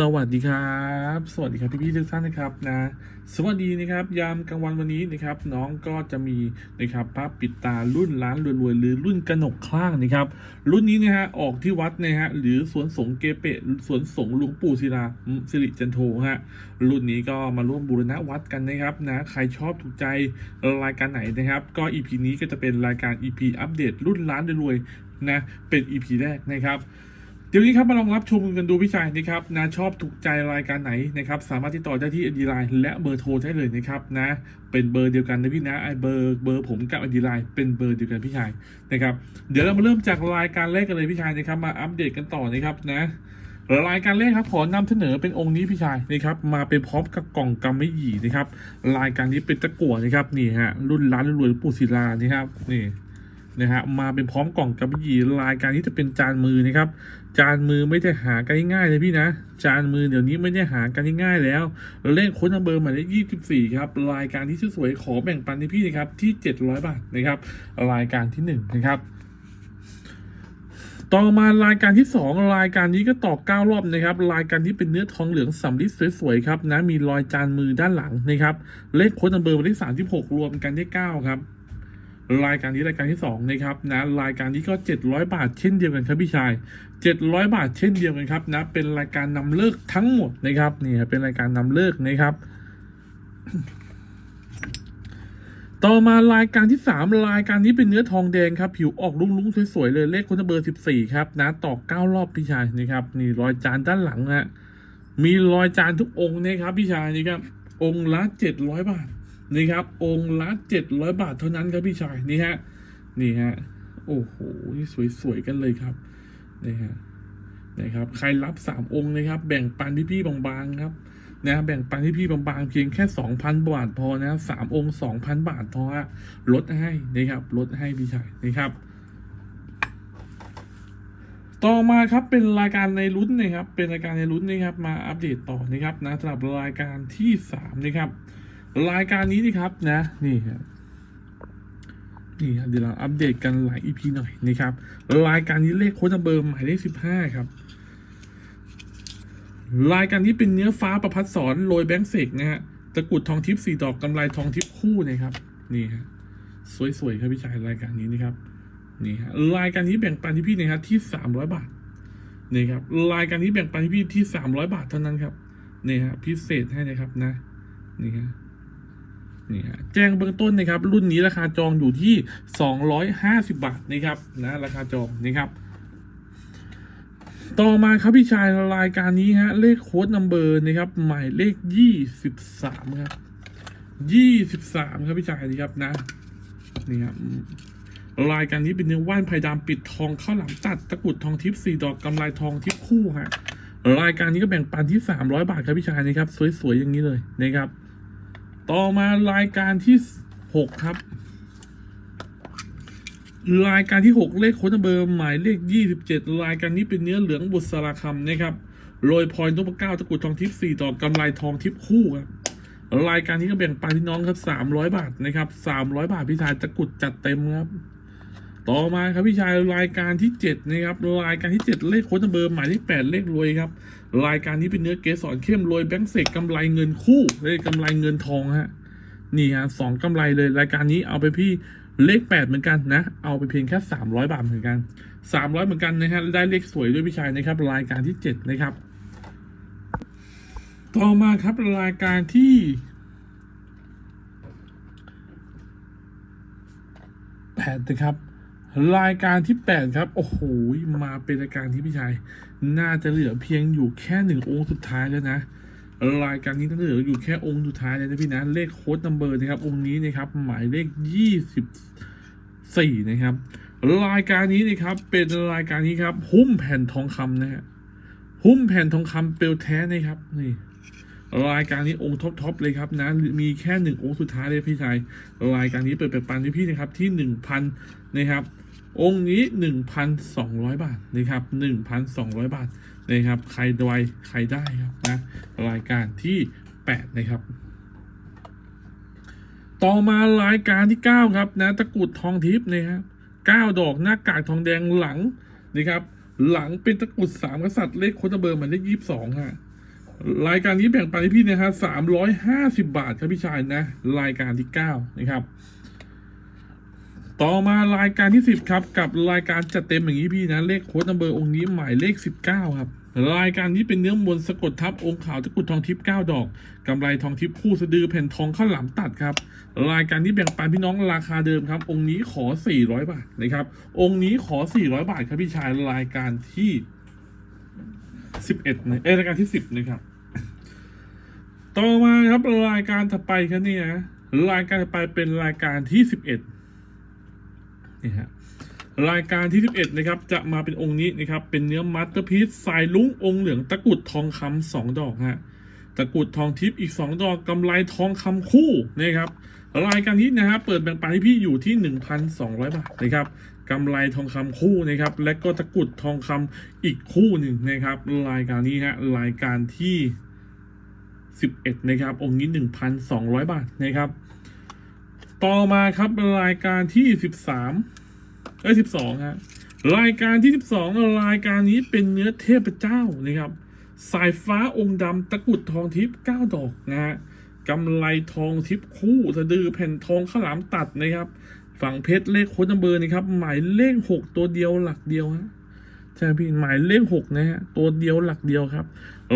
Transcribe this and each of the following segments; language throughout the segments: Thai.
สวัสดีครับ สวัสดีครับพี่พี่ๆทุกท่านนะครับนะสวัสดีนะครับ ยามกลางวันวันนี้นะครับ น้องก็จะมีนะครับพระปิดตารุ่นล้านรวยๆหรือรุ่นกระหนกคล้างนะครับ รุ่นนี้นะฮะออกที่วัดนะฮะหรือสวนสงเกเปะสวนสงหลวงปู่ศิลาสิริจันโทฮะรุ่นนี้ก็มาร่วมบูรณะวัดกันนะครับนะใครชอบถูกใจรายการไหนนะครับ ก็ EP นี้ก็จะเป็นรายการ EP อัปเดตรุ่นล้านรวยๆนะเป็น EP แรกนะครับ เดี๋ยวนี้ครับมาลองรับชมกันดูพี่ชายนะครับนะชอบถูกใจรายการไหนนะครับสามารถติดต่อได้ที่อดีไลน์และเบอร์โทรได้เลยนะครับนะเป็นเบอร์เดียวกันนะพี่นะไอเบอร์เบอร์ผมกับอดีไลน์เป็นเบอร์เดียวกันพี่ชายนะครับเดี๋ยวเรามาเริ่มจากรายการแรกกันเลยพี่ชายนะครับมาอัปเดตกันต่อนะครับนะรายการแรกครับขอนำเสนอเป็นองค์นี้พี่ชายนะครับมาเป็นพร้อมกับกล่องกำไม่หยีนะครับรายการนี้เป็นตะกั่วนะครับนี่ฮะรุ่นร้านรวยปู่ศิลานี่ครับนี่นะฮะมาเป็นพร้อมกล่องกับยีรายการนี้จะเป็นจานมือนะครับ จานมือไม่ได้หากันง่ายเลยพี่นะ จานมือเดี๋ยวนี้ไม่ได้หากันง่ายแล้วเลขโค้ดนัมเบอร์หมายเลขยี่สิบสี่ครับ รายการที่ชื่อสวยขอแบ่งปันให้พี่นะครับ ที่เจ็ดร้อยบาทนะครับ รายการที่หนึ่งนะครับต่อมารายการที่สองรายการนี้ก็ต่อเก้ารอบนะครับ รายการที่เป็นเนื้อทองเหลืองสำริดสวยๆครับนะมีรอยจานมือด้านหลังนะครับ เลขโค้ดนัมเบอร์หมายเลขสามสิบหกรวมกันได้เก้าครับ รายการนี้รายการที่สองนะครับนะรายการนี้ก็เจ็ดร้อยบาทเช่นเดียวกันครับพี่ชายเจ็ดร้อยบาทเช่นเดียวกันครับนะเป็นรายการนำเลิกทั้งหมดนะครับนี่เป็นรายการนำเลิกนะครับ ต่อมารายการที่สามรายการนี้เป็นเนื้อทองแดงครับผิวออกลุ้งๆสวยๆเลยเลขคนเบอร์สิบสี่ครับนะต่อเก้ารอบพี่ชายนะครับนี่รอยจานด้านหลังนะมีรอยจานทุกองค์นะครับพี่ชายนี่ครับองค์ละเจ็ดร้อยบาท นี่ครับ องค์ละเจ็ดร้อยบาทเท่านั้นครับพี่ชายนี่ฮะนี่ฮะโอ้โหนี่สวยๆกันเลยครับนี่ฮะนะครับใครรับสามองค์นะครับ แบ่งปันพี่ๆบางๆครับนะแบ่งปันพี่ๆบางๆเพียงแค่สองพันบาทพอนะสามองค์สองพันบาทพอฮะลดให้นะครับลดให้พี่ชายนะครับ ต่อมาครับเป็นรายการในลุ้นนะครับ เป็นรายการในลุ้นนะครับมาอัปเดตต่อนะครับนะสำหรับรายการที่สามนะครับ รายการนี้นี่ครับนะนี่ครับนี่ครับเดี๋ยวเราอัปเดตกันหลาย EP หน่อยนะครับ รายการนี้เลขโค้ดเบอร์หมายเลขสิบห้าครับ รายการนี้เป็นเนื้อฟ้าประพัดสอนโรยแบงค์เสกนะฮะตะกุดทองทิพย์สี่ดอกกำไรทองทิพย์คู่นะครับ นี่ฮะสวยๆครับพี่ชายรายการนี้นะครับนี่ฮะรายการนี้แบ่งปันที่พี่นะครับที่สามร้อยบาทนี่ครับรายการนี้แบ่งปันที่พี่ที่สามร้อยบาทเท่านั้นครับนี่ฮะพิเศษให้นะครับนะนี่ฮะ นี่ฮะแจ้งเบื้องต้นนะครับ รุ่นนี้ราคาจองอยู่ที่ 250 บาทนะครับนะราคาจองนะครับ ต่อมาครับพี่ชายรายการนี้ฮะเลขโค้ดนัมเบอร์นะครับ หมายเลข 23 ครับ 23 ครับพี่ชายนี่ครับนะนี่ครับรายการนี้เป็นเนื้อว่านไผ่ดำปิดทองข้าวหลามตัดตะกรุดทองทิพย์สี่ดอกกำไรทองทิพย์คู่ฮะรายการนี้ก็แบ่งปันที่ 300 บาทครับพี่ชายนะครับ สวยๆอย่างนี้เลยนะครับ ต่อมารายการที่หกครับ รายการที่หกเลขโค้ดเบอร์หมายเลขยี่สิบเจ็ดรายการนี้เป็นเนื้อเหลืองบุษราคำนะครับโรยพลอยนพเก้าตะกุดทองทิพย์สี่ดอกกำไรทองทิพย์คู่ครับรายการนี้ก็แบ่งปันพี่น้องครับสามร้อยบาทนะครับสามร้อยบาทพี่ชายตะกุดจัดเต็มครับ ต่อมาครับพี่ชายรายการที่เจ็ดนะครับรายการที่เจ็ดเลขโค้ดเบอร์หมายเลขแปดเลขรวยครับรายการนี้เป็นเนื้อเกสรเข้มโรยแบงค์เสกกำไรเงินคู่เลยกำไรเงินทองฮะนี่ฮะสองกำไรเลยรายการนี้เอาไปพี่เลขแปดเหมือนกันนะ เอาไปเพียงแค่สามร้อยบาทเหมือนกันสามร้อยเหมือนกันนะฮะได้เลขสวยด้วยพี่ชายนะครับรายการที่เจ็ดนะครับ ต่อมาครับรายการที่แปดนะครับ รายการที่แปดครับ โอ้โห มาเป็นรายการที่พี่ชาย น่าจะเหลือเพียงอยู่แค่หนึ่งองค์สุดท้ายแล้วนะ รายการนี้ต้องเหลืออยู่แค่องค์สุดท้ายเลยนะพี่นะ เลขโค้ดนัมเบอร์นะครับ องค์นี้นะครับ หมายเลขยี่สิบสี่นะครับ รายการนี้นะครับ เป็นรายการนี้ครับ หุ้มแผ่นทองคำนะฮะ หุ้มแผ่นทองคำเปลวแท้นะครับ นี่รายการนี้องค์ท็อปๆเลยครับนะ มีแค่หนึ่งองค์สุดท้ายเลยพี่ชาย รายการนี้เปิดเปิดปันที่พี่นะครับที่หนึ่งพันนะครับ องค์นี้หนึ่งพันสองร้อยบาทนะครับหนึ่งพันสองร้อยบาทนะครับ ใครดวยใครได้ครับนะรายการที่แปดนะครับ ต่อมารายการที่เก้าครับนะตะกรุดทองทิพย์นะครับเก้าดอกหน้ากากทองแดงหลังนะครับ หลังเป็นตะกรุดสามกษัตริย์เลขโคตรเบอร์หมายเลขยี่สิบสองฮะรายการนี้แบ่งปันให้พี่นะฮะสามร้อยห้าสิบาทครับพี่ชายนะ รายการที่เก้านะครับ ต่อมารายการที่สิบครับ กับรายการจัดเต็มอย่างนี้พี่นะเลขโค้ดนัมเบอร์องค์นี้หมายเลขสิบเก้าครับ รายการนี้เป็นเนื้อมวลสะกดทับองค์ขาวตะกุดทองทิพย์เก้าดอกกำไรทองทิพย์คู่สะดือแผ่นทองข้าวหลามตัดครับ รายการนี้แบ่งปันพี่น้องราคาเดิมครับ องค์นี้ขอ 400 บาทนะครับ องค์นี้ขอ 400 บาทครับพี่ชายรายการที่ 11นะเอรายการที่ 10นะครับต่อมาครับรายการถัดไปครับเนี่ยรายการถัดไปเป็นรายการที่ 11 นี่ฮะรายการที่ 11 นะครับ จะมาเป็นองค์นี้นะครับ เป็นเนื้อมัตเตอร์พีซสายลุ้งองค์เหลืองตะกุดทองคำสองดอกฮะตะกุดทองทิพย์อีก 2 ดอกกำไรทองคำคู่นะครับรายการนี้นะฮะเปิดแบ่งปันให้พี่อยู่ที่ 1,200 บาทนะครับกำไรทองคำคู่นะครับ และก็ตะกุดทองคำอีกคู่หนึ่งนะครับ รายการนี้ฮะรายการที่ 11 นะครับ องค์นี้ 1,200 บาทนะครับ ต่อมาครับรายการที่13เอ้ย12ฮะรายการที่12รายการนี้เป็นเนื้อเทพเจ้านะครับ สายฟ้าองค์ดำตะกุดทองทิพย์9ดอกนะฮะกำไรทองทิพย์คู่สะดือแผ่นทองข้าวหลามตัดนะครับฝั่งเพชรเลขโค้ดนัมเบอร์นะครับ หมายเลข6ตัวเดียวหลักเดียวฮะใช่พี่หมายเลขหกนะฮะตัวเดียวหลักเดียวครับ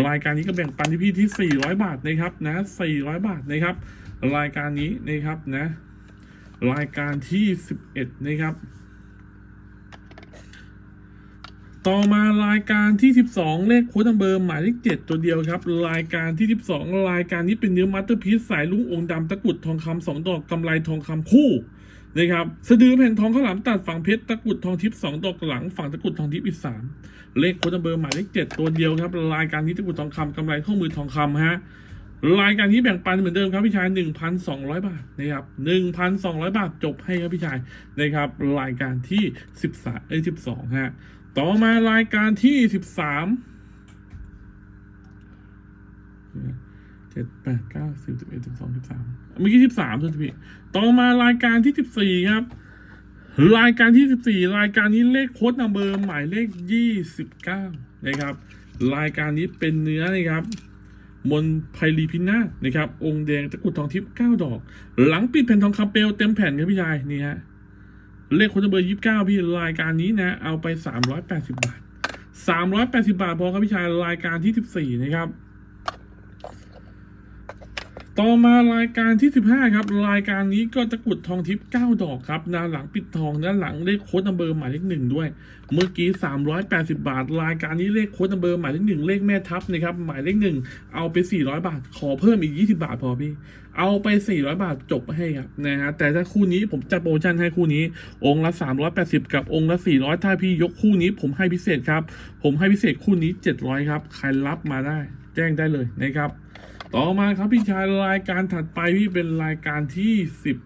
รายการนี้ก็แบ่งปันที่พี่ที่400บาทนะครับนะ400บาทนะครับ รายการนี้นะครับนะ รายการที่ 11 นะครับ ต่อมารายการที่ 12 เลขโค้ดนัมเบอร์หมายเลข7ตัวเดียวครับ รายการที่ 12 รายการนี้เป็นเนื้อมัตเตอร์พีซสายลุงองค์ดำตะกุดทองคำสองดอกกำไรทองคำคู่นะครับสะดือแผ่นทองข้าวหลามตัดฝั่งเพชรตะกุดทองทิพย์สองดอกหลังฝั่งตะกุดทองทิพย์อีกสามเลขโค้ดนัมเบอร์หมายเลขเจ็ดตัวเดียวครับ รายการนี้ตะกุดทองคำกำไรข้อมือทองคำฮะ รายการนี้แบ่งปันเหมือนเดิมครับพี่ชายหนึ่งพันสองร้อยบาทนะครับหนึ่งพันสองร้อยบาทจบให้ครับพี่ชายนะครับ รายการที่สิบสามเอ้ยสิบสองฮะ ต่อมารายการที่สิบสามเจ็ดแปดเก้าสิบสิบเอ็ดสิบสองสิบสามเมื่อกี้สิบสามใช่ไหมพี่ ต่อมารายการที่สิบสี่ครับ รายการที่สิบสี่รายการนี้เลขโค้ดนัมเบอร์หมายเลขยี่สิบเก้านะครับ รายการนี้เป็นเนื้อนะครับ มนไพรีพินาศนะครับ องค์แดงตะกุดทองทิพย์เก้าดอก หลังปิดแผ่นทองคำเปลวเต็มแผ่นครับพี่ชายนี่ฮะเลขคนัมเบอร์ยี่สิบเก้าพี่รายการนี้นะ เอาไปสามร้อยแปดสิบบาทสามร้อยแปดสิบาทพอครับพี่ชายรายการที่สิบสี่นะครับ ต่อมารายการที่ 15 ครับ รายการนี้ก็ตะกรุดทองทิพย์9ดอกครับด้านหลังปิดทองด้านหลังเลขโค้ดนัมเบอร์หมายเลขหนึ่งด้วย เมื่อกี้ 380 บาท รายการนี้เลขโค้ดนัมเบอร์หมายเลขหนึ่งเลขแม่ทัพนะครับหมายเลขหนึ่งเอาไป 400 บาท ขอเพิ่มอีก 20 บาทพอพี่เอาไป 400 บาทจบให้ครับนะฮะแต่ถ้าคู่นี้ผมจัดโปรโมชั่นให้คู่นี้ องค์ละ 380 กับองค์ละ 400 ถ้าพี่ยกคู่นี้ผมให้พิเศษครับ ผมให้พิเศษคู่นี้ 700 ครับใครรับมาได้ แจ้งได้เลยนะครับ ต่อมาครับพี่ชายรายการถัดไปพี่เป็นรายการที่สิบ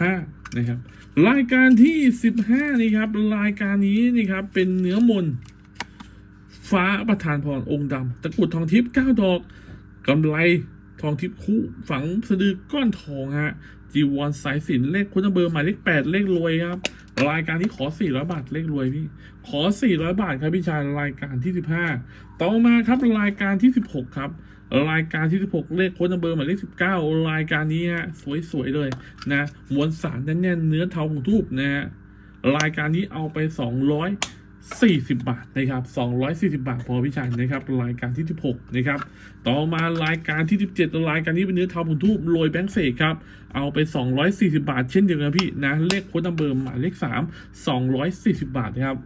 ห้านะครับ รายการที่สิบห้านี่ครับ รายการนี้นี่ครับ เป็นเนื้อมนฟ้าประธานพรองค์ดำตะกรุดทองทิพย์เก้าดอกกำไรทองทิพย์คู่ฝังสะดือก้อนทองฮะจีวรสายสินเลขคุณเบอร์หมายเลขแปดเลขรวยครับ รายการที่ขอ 400 บาทเลขรวยพี่ ขอ 400 บาทครับพี่ชายรายการที่ 15 ต่อมาครับรายการที่ 16 ครับ รายการที่ 16 เลขโค้ดนัมเบอร์หมายเลข19 รายการนี้ฮะสวยๆเลยนะมวลสารแน่นๆเนื้อเทาของทูบนะฮะรายการนี้เอาไป 200 40 บาทนะครับ240 บาท พอพี่ชายนะครับรายการที่ 16นะครับต่อมารายการที่ 17รายการนี้เป็นเนื้อเทาของทูบโรยแบงค์เสกครับเอาไป 240 บาท เช่นเดียวกันพี่นะเลขโค้ดนัมเบอร์หมายเลข 3 240 บาทนะครับ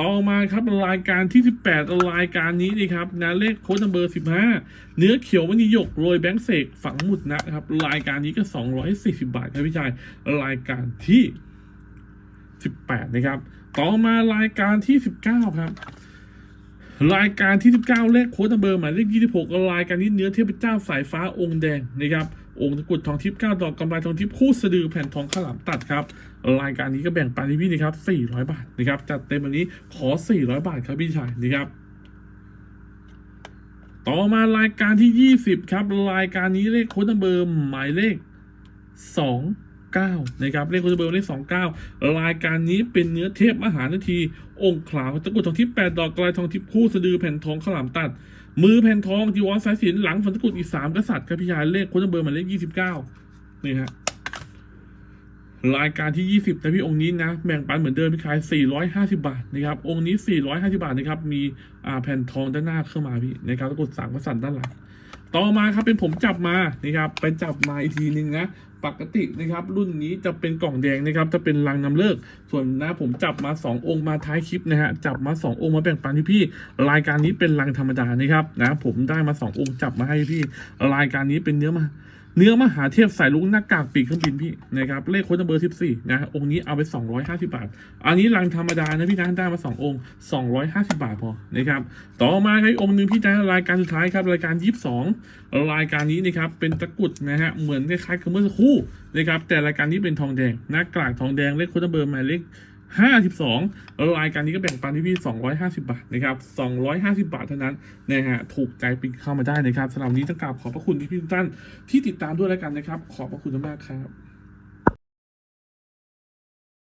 ต่อมาครับรายการที่ 18 รายการนี้นี่ครับนะเลขโค้ดนัมเบอร์ 15 เนื้อเขียวมณีหยกโรยแบงค์เสกฝังหมุดนะครับรายการนี้ก็ 240 บาทครับพี่ชายรายการที่ 18 นะครับ ต่อมารายการที่ 19 ครับ รายการที่ 19 เลขโค้ดนัมเบอร์หมายเลข26 รายการนี้เนื้อเทพเจ้าสายฟ้าองค์แดงนะครับองค์ตะกุดทองทิพย์9ดอกกำไรทองทิพย์คู่สะดือแผ่นทองข้าวหลามตัดครับ รายการนี้ก็แบ่งปันให้พี่นะครับ 400 บาทนะครับ จัดเต็มวันนี้ขอ 400 บาทครับพี่ชายนะครับ ต่อมารายการที่ 20 ครับ รายการนี้เลขโค้ดนัมเบอร์หมายเลข 2 29นะครับเลขโคจรเบอร์เลข 29 รายการนี้เป็นเนื้อเทพมหานาที องค์ขาวตะกุดทองทิพย์8ดอกกลายทองทิพย์คู่สะดือแผ่นทองข้าวหลามตัด มือแผ่นทองจีวรสายสินหลังฝันตะกุดอีกสามกษัตริย์ครับพี่ชายเลขโคจรเบอร์หมายเลข 29นี่ฮะรายการที่ 20นะพี่องค์นี้นะแบ่งปันเหมือนเดิมพี่ขาย 450 บาทนะครับองค์นี้ 450 บาทนะครับมีแผ่นทองด้านหน้าเข้ามาพี่นะครับตะกุดสามกษัตริย์ด้านหลัง ต่อมาครับเป็นผมจับมานะครับไปจับมาอีกทีนึงนะปกตินะครับรุ่นนี้จะเป็นกล่องแดงนะครับจะเป็นลังนำเลิก ส่วนนะผมจับมา 2 องค์มาท้ายคลิปนะฮะจับมา 2 องค์มาแบ่งปันพี่พี่รายการนี้เป็นลังธรรมดานะครับนะผมได้มา 2 องค์จับมาให้พี่รายการนี้เป็นเนื้อมา เนื้อมหาเทพสายลุงหน้ากากปีกเครื่องบินพี่นะครับเลขโค้ดเบอร์ 14 นะองค์นี้เอาไป 250 บาท อันนี้ลังธรรมดานะพี่นะได้มา 2 องค์ 250 บาทพอนะครับต่อมาครับองค์หนึ่งพี่นะรายการสุดท้ายครับรายการ 22 รายการนี้นะครับเป็นตะกรุดนะฮะเหมือนคล้ายๆกับเมื่อสักครู่นะครับแต่รายการนี้เป็นทองแดงหน้ากากทองแดงเลขโค้ดเบอร์หมายเลข 52แล้วรายการนี้ก็แบ่งปันที่พี่ 250 บาทนะครับ 250 บาทเท่านั้นนะฮะ ถูกใจปิดเข้ามาได้นะครับสำหรับนนี้ต้องกราบขอบพระคุณที่พี่ทุกท่านที่ติดตามด้วยแล้วกันนะครับ ขอบพระคุณมากครับ